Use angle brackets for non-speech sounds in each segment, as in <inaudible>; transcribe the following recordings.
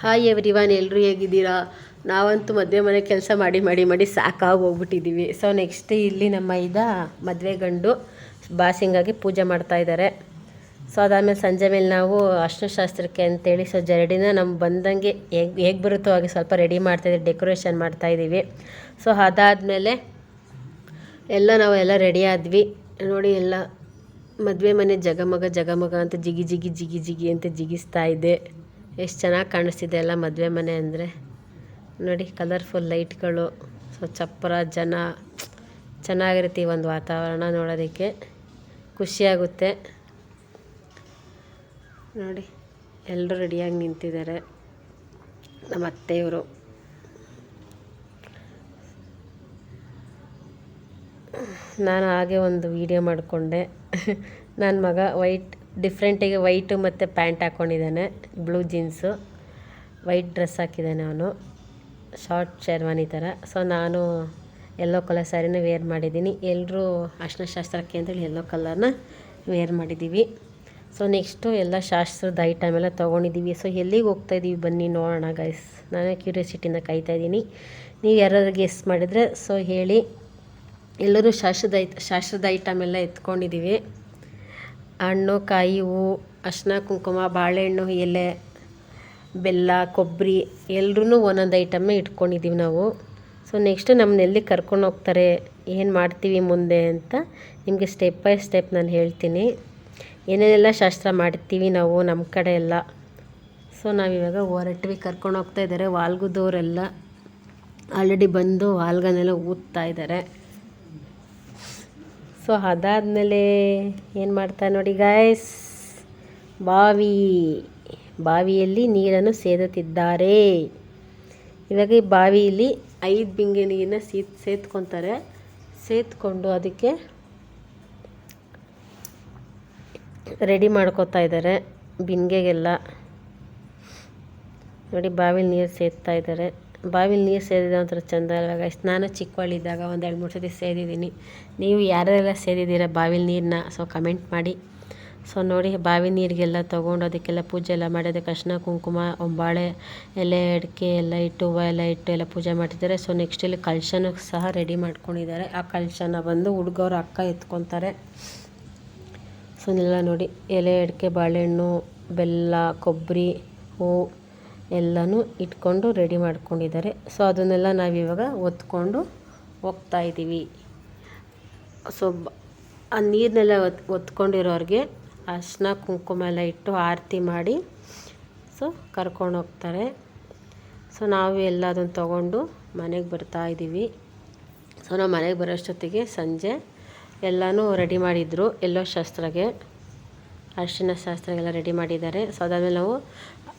Hi everyone ಎಲ್ಲರೂ ಹೇಗಿದ್ದೀರಾ? ನಾವಂತೂ ಮದುವೆ ಮನೆ ಕೆಲಸ ಮಾಡಿ ಮಾಡಿ ಮಾಡಿ ಸಾಕಾಗಿ ಹೋಗ್ಬಿಟ್ಟಿದ್ದೀವಿ. ಸೊ ನೆಕ್ಸ್ಟ್ ಇಲ್ಲಿ ನಮ್ಮ ಇದ ಮದುವೆ ಗಂಡು ಬಾಸಿಂಗಾಗಿ ಪೂಜೆ ಮಾಡ್ತಾ ಇದ್ದಾರೆ ಸೊ ಅದಾದಮೇಲೆ ಸಂಜೆ ಮೇಲೆ ನಾವು ಅರ್ಶಿನ ಶಾಸ್ತ್ರಕ್ಕೆ ಅಂತೇಳಿ ಸೊ ಜರಡಿನ ನಮ್ಮ ಬಂದಂಗೆ ಹೇಗೆ ಹೇಗೆ ಬರುತ್ತೋ ಹಾಗೆ ಸ್ವಲ್ಪ ರೆಡಿ ಮಾಡ್ತಾಯಿದ್ದೀವಿ ಡೆಕೋರೇಷನ್ ಮಾಡ್ತಾಯಿದ್ದೀವಿ ಸೊ ಅದಾದಮೇಲೆ ಎಲ್ಲ ನಾವು ಎಲ್ಲ ರೆಡಿ ಆದ್ವಿ. ನೋಡಿ ಎಲ್ಲ ಮದುವೆ ಮನೆ ಜಗಮಗ ಜಗಮಗ ಅಂತ ಜಿಗಿ ಜಿಗಿ ಜಿಗಿ ಜಿಗಿ ಅಂತ ಜಿಗಿಸ್ತಾ ಇದೆ. ಎಷ್ಟು ಚೆನ್ನಾಗಿ ಕಾಣಿಸ್ತಿದೆ ಎಲ್ಲ ಮದುವೆ ಮನೆ ಅಂದರೆ. ನೋಡಿ ಕಲರ್ಫುಲ್ ಲೈಟ್ಗಳು ಸೊ ಚಪ್ಪರ ಜನ, ಚೆನ್ನಾಗಿರುತ್ತೆ ಈ ಒಂದು ವಾತಾವರಣ ನೋಡೋದಕ್ಕೆ. ಖುಷಿಯಾಗುತ್ತೆ. ನೋಡಿ ಎಲ್ಲರೂ ರೆಡಿಯಾಗಿ ನಿಂತಿದ್ದಾರೆ. ನಮ್ಮ ಅತ್ತೆಯವರು. ನಾನು ಹಾಗೆ ಒಂದು ವೀಡಿಯೋ ಮಾಡಿಕೊಂಡೆ. <laughs> ನನ್ನ ಮಗ ವೈಟ್ ಡಿಫ್ರೆಂಟಿಗೆ ವೈಟು ಮತ್ತು ಪ್ಯಾಂಟ್ ಹಾಕ್ಕೊಂಡಿದ್ದಾನೆ ಬ್ಲೂ ಜೀನ್ಸು, ವೈಟ್ ಡ್ರೆಸ್ ಹಾಕಿದ್ದಾನೆ ಅವನು, ಶಾರ್ಟ್ ಶೇರ್ವಾನಿ ಥರ. ಸೊ ನಾನು ಯೆಲ್ಲೋ ಕಲರ್ ಸ್ಯಾರಿನ ವೇರ್ ಮಾಡಿದ್ದೀನಿ. ಎಲ್ಲರೂ ಅರ್ಶಿನ ಶಾಸ್ತ್ರಕ್ಕೆ ಅಂತೇಳಿ ಯೆಲ್ಲೋ ಕಲರ್ನ ವೇರ್ ಮಾಡಿದ್ದೀವಿ. ಸೊ ನೆಕ್ಸ್ಟು ಎಲ್ಲ ಶಾಸ್ತ್ರದ ಐಟಮ್ ಎಲ್ಲ ತೊಗೊಂಡಿದ್ದೀವಿ. ಸೊ ಎಲ್ಲಿಗೆ ಹೋಗ್ತಾ ಇದ್ದೀವಿ ಬನ್ನಿ ನೋಡೋಣ ಗೈಸ್ ನಾನೇ ಕ್ಯೂರಿಯಾಸಿಟಿಯಿಂದ ಕಾಯ್ತಾ ಇದ್ದೀನಿ ನೀವು ಯಾರಾದ್ರೂ ಗೆಸ್ ಮಾಡಿದರೆ ಸೊ ಹೇಳಿ. ಎಲ್ಲರೂ ಶಾಸ್ತ್ರದ ಐ ಶಾಸ್ತ್ರದ ಐಟಮ್ ಎಲ್ಲ ಎತ್ಕೊಂಡಿದ್ದೀವಿ. ಹಣ್ಣು, ಕಾಯಿ ಹೂವು ಅರ್ಶಿನ ಕುಂಕುಮ, ಬಾಳೆಹಣ್ಣು, ಎಲೆ, ಬೆಲ್ಲ, ಕೊಬ್ಬರಿ ಎಲ್ರೂ ಒಂದೊಂದು ಐಟಮ್ಮೇ ಇಟ್ಕೊಂಡಿದ್ದೀವಿ ನಾವು. ಸೊ ನೆಕ್ಸ್ಟ್ ನಮ್ಮನ್ನ ಎಲ್ಲಿ ಕರ್ಕೊಂಡು ಹೋಗ್ತಾರೆ, ಏನು ಮಾಡ್ತೀವಿ ಮುಂದೆ ಅಂತ ನಿಮಗೆ ಸ್ಟೆಪ್ ಬೈ ಸ್ಟೆಪ್ ನಾನು ಹೇಳ್ತೀನಿ. ಏನೇನೆಲ್ಲ ಶಾಸ್ತ್ರ ಮಾಡ್ತೀವಿ ನಾವು ನಮ್ಮ ಕಡೆ ಎಲ್ಲ. ಸೊ ನಾವಿವಾಗ ಹೊರಟ್ವಿ ಕರ್ಕೊಂಡು ಹೋಗ್ತಾ ಇದ್ದಾರೆ ವಾಲ್ಗುದವರೆಲ್ಲ ಆಲ್ರೆಡಿ ಬಂದು ವಾಲ್ಗನೆಲ್ಲ ಊದ್ತಾ ಇದ್ದಾರೆ ಸೊ ಅದಾದಮೇಲೆ ಏನು ಮಾಡ್ತಾರೆ ನೋಡಿ ಗಾಯ್ಸ್ ಬಾವಿ. ಬಾವಿಯಲ್ಲಿ ನೀರನ್ನು ಸೇದುತ್ತಿದ್ದಾರೆ. ಇವಾಗ ಈ ಬಾವಿಯಲ್ಲಿ ಐದು ಬಿಂಗೆ ನೀರನ್ನ ಸೀತ್, ಸೇತ್ಕೊತಾರೆ. ಸೇತ್ಕೊಂಡು ಅದಕ್ಕೆ ರೆಡಿ ಮಾಡ್ಕೋತಾ ಇದ್ದಾರೆ ಬಿಂಗೆಗೆಲ್ಲ. ನೋಡಿ, ಬಾವಿಲಿ ನೀರು ಸೇದ್ತಾ ಇದ್ದಾರೆ ಬಾವಿಲಿ ನೀರು ಸೇದಿದ ಒಂಥರ ಚಂದ ಇವಾಗ ನಾನು ಚಿಕ್ಕವಳಿದ್ದಾಗ ಒಂದು ಎರಡು ಮೂರು ಸತಿ ಸೇದಿದ್ದೀನಿ ನೀವು ಯಾರೆಲ್ಲ ಸೇದಿದ್ದೀರ ಬಾವಿಲಿ ನೀರನ್ನ ಸೊ ಕಮೆಂಟ್ ಮಾಡಿ. ಸೊ ನೋಡಿ, ಬಾವಿ ನೀರಿಗೆಲ್ಲ ತೊಗೊಂಡು ಅದಕ್ಕೆಲ್ಲ ಪೂಜೆ ಎಲ್ಲ ಮಾಡಿ, ಅದಕ್ಕೆ ಕುಂಕುಮ, ಒಂಬಾಳೆ, ಎಲೆ, ಅಡಿಕೆ ಎಲ್ಲ ಇಟ್ಟು, ಹೂವು ಎಲ್ಲ ಇಟ್ಟು ಎಲ್ಲ ಪೂಜೆ ಮಾಡ್ತಿದ್ದಾರೆ. ಸೊ ನೆಕ್ಸ್ಟ್ ಇಲ್ಲಿ ಕಲಶನೂ ಸಹ ರೆಡಿ ಮಾಡ್ಕೊಂಡಿದ್ದಾರೆ. ಆ ಕಲಶನ ಬಂದು ಹುಡುಗವ್ರ ಅಕ್ಕ ಎತ್ಕೊತಾರೆ. ಸೊ ನೆಲ್ಲ ನೋಡಿ. ಎಲೆ, ಅಡಿಕೆ, ಬಾಳೆಹಣ್ಣು, ಬೆಲ್ಲ, ಕೊಬ್ಬರಿ ಹೂವು ಎಲ್ಲನೂ ಇಟ್ಕೊಂಡು ರೆಡಿ ಮಾಡ್ಕೊಂಡಿದ್ದಾರೆ. ಸೊ ಅದನ್ನೆಲ್ಲ ನಾವಿವಾಗ ಒತ್ಕೊಂಡು ಹೋಗ್ತಾ ಇದ್ದೀವಿ. ಸೊ ಆ ನೀರನ್ನೆಲ್ಲ ಒತ್ ಒತ್ಕೊಂಡಿರೋರಿಗೆ ಅರ್ಶಿನ, ಕುಂಕುಮ ಎಲ್ಲ ಇಟ್ಟು ಆರತಿ ಮಾಡಿ ಸೊ ಕರ್ಕೊಂಡು ಹೋಗ್ತಾರೆ. ಸೊ ನಾವು ಎಲ್ಲ ಅದನ್ನು ತೊಗೊಂಡು ಮನೆಗೆ ಬರ್ತಾ ಇದ್ದೀವಿ. ಸೊ ನಾವು ಮನೆಗೆ ಬರೋಷ್ಟೊತ್ತಿಗೆ ಸಂಜೆ ಎಲ್ಲನೂ ರೆಡಿ ಮಾಡಿದ್ರು. ಎಲ್ಲೋ ಶಾಸ್ತ್ರಗೆ, ಅರಿಶಿನ ಶಾಸ್ತ್ರಗೆಲ್ಲ ರೆಡಿ ಮಾಡಿದ್ದಾರೆ. ಸೊ ಅದಾದಮೇಲೆ ನಾವು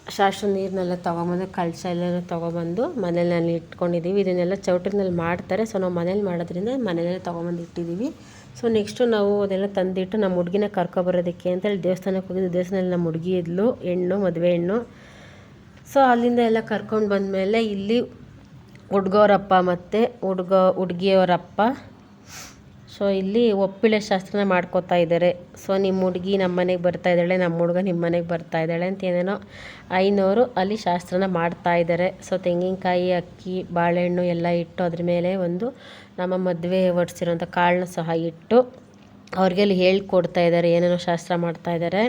ಶಾಸ್ತ್ರ ನೀರನ್ನೆಲ್ಲ ತೊಗೊಂಬಂದು ಕಳಶ ಎಲ್ಲ ತೊಗೊಬಂದು ಮನೇಲಿ ಇಟ್ಕೊಂಡಿದ್ದೀವಿ. ಇದನ್ನೆಲ್ಲ ಚೌಟ್ರಿನಲ್ಲಿ ಮಾಡ್ತಾರೆ. ಸೊ, ನಾವು ಮನೇಲಿ ಮಾಡೋದ್ರಿಂದ ಮನೇಲೇ ತೊಗೊಂಬಂದು ಇಟ್ಟಿದ್ದೀವಿ. ಸೊ, ನೆಕ್ಸ್ಟು ನಾವು ಅದೆಲ್ಲ ತಂದಿಟ್ಟು ನಮ್ಮ ಹುಡುಗಿನ ಕರ್ಕೊಬರೋದಕ್ಕೆ ಅಂತೇಳಿ ದೇವಸ್ಥಾನಕ್ಕೆ ಹೋಗಿದ್ದು. ದೇವಸ್ಥಾನದಲ್ಲಿ ನಮ್ಮ ಹುಡುಗಿ ಇದ್ಲು, ಹೆಣ್ಣು, ಮದುವೆ ಹೆಣ್ಣು. ಸೊ, ಅಲ್ಲಿಂದ ಎಲ್ಲ ಕರ್ಕೊಂಡು ಬಂದಮೇಲೆ ಇಲ್ಲಿ ಹುಡ್ಗೋರಪ್ಪ ಮತ್ತು ಹುಡ್ಗ, ಹುಡ್ಗಿಯವರಪ್ಪ ಸೊ ಇಲ್ಲಿ ಒಪ್ಪಿಳೆ ಶಾಸ್ತ್ರನ ಮಾಡ್ಕೋತಾ ಇದ್ದಾರೆ. ಸೊ ನಿಮ್ಮ ಹುಡುಗಿ ನಮ್ಮ ಮನೆಗೆ ಬರ್ತಾ ಇದ್ದಾಳೆ, ನಮ್ಮ ಹುಡುಗ ನಿಮ್ಮ ಮನೆಗೆ ಬರ್ತಾ ಇದ್ದಾಳೆ ಅಂತ ಏನೇನೋ ಐನೂರು ಅಲ್ಲಿ ಶಾಸ್ತ್ರನ ಮಾಡ್ತಾ ಇದ್ದಾರೆ. ಸೊ ತೆಂಗಿನಕಾಯಿ, ಅಕ್ಕಿ, ಬಾಳೆಹಣ್ಣು ಎಲ್ಲ ಇಟ್ಟು ಅದ್ರ ಮೇಲೆ ಒಂದು ನಮ್ಮ ಮದುವೆ ಹೊಡ್ಸಿರೋಂಥ ಕಾಳನ್ನ ಸಹ ಇಟ್ಟು ಅವ್ರಿಗೆ ಅಲ್ಲಿ ಹೇಳ್ಕೊಡ್ತಾ ಇದ್ದಾರೆ, ಏನೇನೋ ಶಾಸ್ತ್ರ ಮಾಡ್ತಾ ಇದ್ದಾರೆ.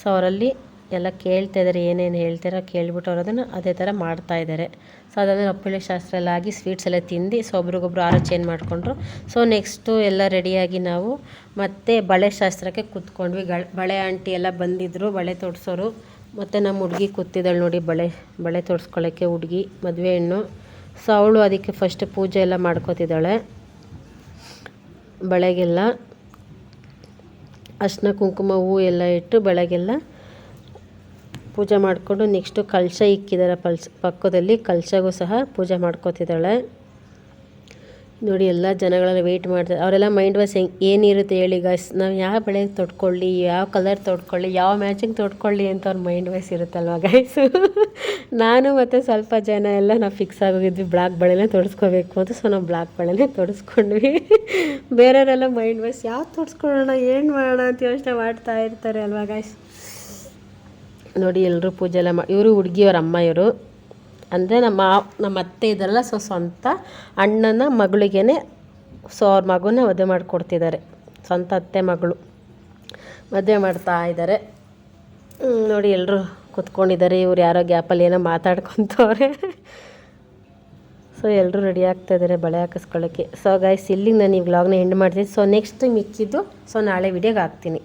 ಸೊ ಅವರಲ್ಲಿ ಎಲ್ಲ ಕೇಳ್ತಾ ಇದ್ದಾರೆ ಏನೇನು ಹೇಳ್ತಾರೋ ಕೇಳ್ಬಿಟ್ಟು ಅವ್ರು ಅದೇ ಥರ ಮಾಡ್ತಾ ಇದ್ದಾರೆ ಸೊ ಅದಾದ್ರೆ ಅಪ್ಪಳ್ಳಿ ಶಾಸ್ತ್ರ ಎಲ್ಲ ಆಗಿ ಸ್ವೀಟ್ಸ್ ಎಲ್ಲ ತಿಂದು ಸೊ ಒಬ್ರಿಗೊಬ್ರು ಆರ ಚೇಂಜ್ ಮಾಡಿಕೊಂಡ್ರು ಸೊ ನೆಕ್ಸ್ಟು ಎಲ್ಲ ರೆಡಿಯಾಗಿ ನಾವು ಮತ್ತೆ ಬಳೆ ಶಾಸ್ತ್ರಕ್ಕೆ ಕೂತ್ಕೊಂಡ್ವಿ. ಬಳೆ ಆಂಟಿ ಎಲ್ಲ ಬಂದಿದ್ದರು ಬಳೆ ತೊಡ್ಸೋರು ಮತ್ತು ನಮ್ಮ ಹುಡುಗಿ ಕೂತಿದ್ದಾಳೆ ನೋಡಿ ಬಳೆ ಬಳೆ ತೊಡ್ಸ್ಕೊಳ್ಳೋಕ್ಕೆ ಹುಡುಗಿ, ಮದುವೆ ಹೆಣ್ಣು. ಸೊ ಅವಳು ಅದಕ್ಕೆ ಫಸ್ಟ್ ಪೂಜೆ ಎಲ್ಲ ಮಾಡ್ಕೋತಿದ್ದಾಳೆ. ಬಳೆಗೆಲ್ಲ ಅರ್ಶಿನ, ಕುಂಕುಮ ಹೂವು ಎಲ್ಲ ಇಟ್ಟು ಬೆಳಗ್ಗೆಲ್ಲ ಪೂಜೆ ಮಾಡಿಕೊಂಡು ನೆಕ್ಸ್ಟು ಕಲಶ ಇಕ್ಕಿದ್ದಾರೆ ಪಲ್ಸ್, ಪಕ್ಕದಲ್ಲಿ ಕಲಶಗೂ ಸಹ ಪೂಜೆ ಮಾಡ್ಕೋತಿದ್ದಾಳೆ. ನೋಡಿ ಎಲ್ಲ ಜನಗಳೆಲ್ಲ ವೆಯ್ಟ್ ಮಾಡ್ತಾರೆ ಅವರೆಲ್ಲ ಮೈಂಡ್ ವಾಯ್ಸ್ ಹೆಂಗೆ ಏನಿರುತ್ತೆ ಹೇಳಿ ಗಾಯ್ಸ್ ನಾವು ಯಾವ ಬೆಳೆ ತೊಡ್ಕೊಳ್ಳಿ, ಯಾವ ಕಲರ್ ತೊಡ್ಕೊಳ್ಳಿ, ಯಾವ ಮ್ಯಾಚಿಂಗ್ ತೊಡ್ಕೊಳ್ಳಿ ಅಂತ ಅವ್ರ ಮೈಂಡ್ ವಾಯ್ಸ್ ಇರುತ್ತಲ್ವ ಗೈಸು ನಾನು ಮತ್ತು ಸ್ವಲ್ಪ ಜನ ಎಲ್ಲ ನಾವು ಫಿಕ್ಸ್ ಆಗೋಗಿದ್ವಿ ಬ್ಲಾಕ್ ಬಳೆನೇ ತೊಡಸ್ಕೋಬೇಕು ಅಂತ ಸೊ ನಾವು ಬ್ಲಾಕ್ ಬಳೆನೇ ತೊಡಸ್ಕೊಂಡ್ವಿ. <laughs> ಬೇರೆಯವರೆಲ್ಲ ಮೈಂಡ್ ವಾಯ್ಸ್ ಯಾವ್ದು ತೊಡ್ಸ್ಕೊಳ್ಳೋಣ, ಏನು ಮಾಡೋಣ ಅಂತ ಯೋಚನೆ ಮಾಡ್ತಾ ಇರ್ತಾರೆ ಅಲ್ವಾ ಗಾಯ್ಸ್ ನೋಡಿ ಎಲ್ಲರೂ ಪೂಜೆ ಎಲ್ಲ ಮಾಡಿ ಇವರು ಹುಡುಗಿಯವ್ರ ಅಮ್ಮ ಇವರು. ಅಂದರೆ ನಮ್ಮ ನಮ್ಮ ಅತ್ತೆ ಇದೆಲ್ಲ ಸೊ ಸ್ವಂತ ಅಣ್ಣನ ಮಗಳಿಗೇನೆ ಸೊ ಅವ್ರ ಮಗುನ ಮದುವೆ ಮಾಡಿಕೊಡ್ತಿದ್ದಾರೆ. ಸ್ವಂತ ಅತ್ತೆ ಮಗಳು ಮದುವೆ ಮಾಡ್ತಾ ಇದ್ದಾರೆ. ನೋಡಿ ಎಲ್ಲರೂ ಕುತ್ಕೊಂಡಿದ್ದಾರೆ, ಇವ್ರು ಯಾರೋ ಗ್ಯಾಪಲ್ಲಿ ಏನೋ ಮಾತಾಡ್ಕೊತವ್ರೆ. ಸೊ ಎಲ್ಲರೂ ರೆಡಿ ಆಗ್ತಾ ಇದ್ದಾರೆ ಬಳೆ ಹಾಕಿಸ್ಕೊಳ್ಳೋಕ್ಕೆ ಸೊ ಗೈಸ್ ಇಲ್ಲಿಗೆ ನಾನು ಈ ವ್ಲಾಗ್ನ ಎಂಡ್ ಮಾಡ್ತೀನಿ. ಸೊ ನೆಕ್ಸ್ಟ್ ಮಿಕ್ಕಿದ್ದು ಸೊ ನಾಳೆ ವಿಡಿಯೋಗೆ ಹಾಕ್ತೀನಿ.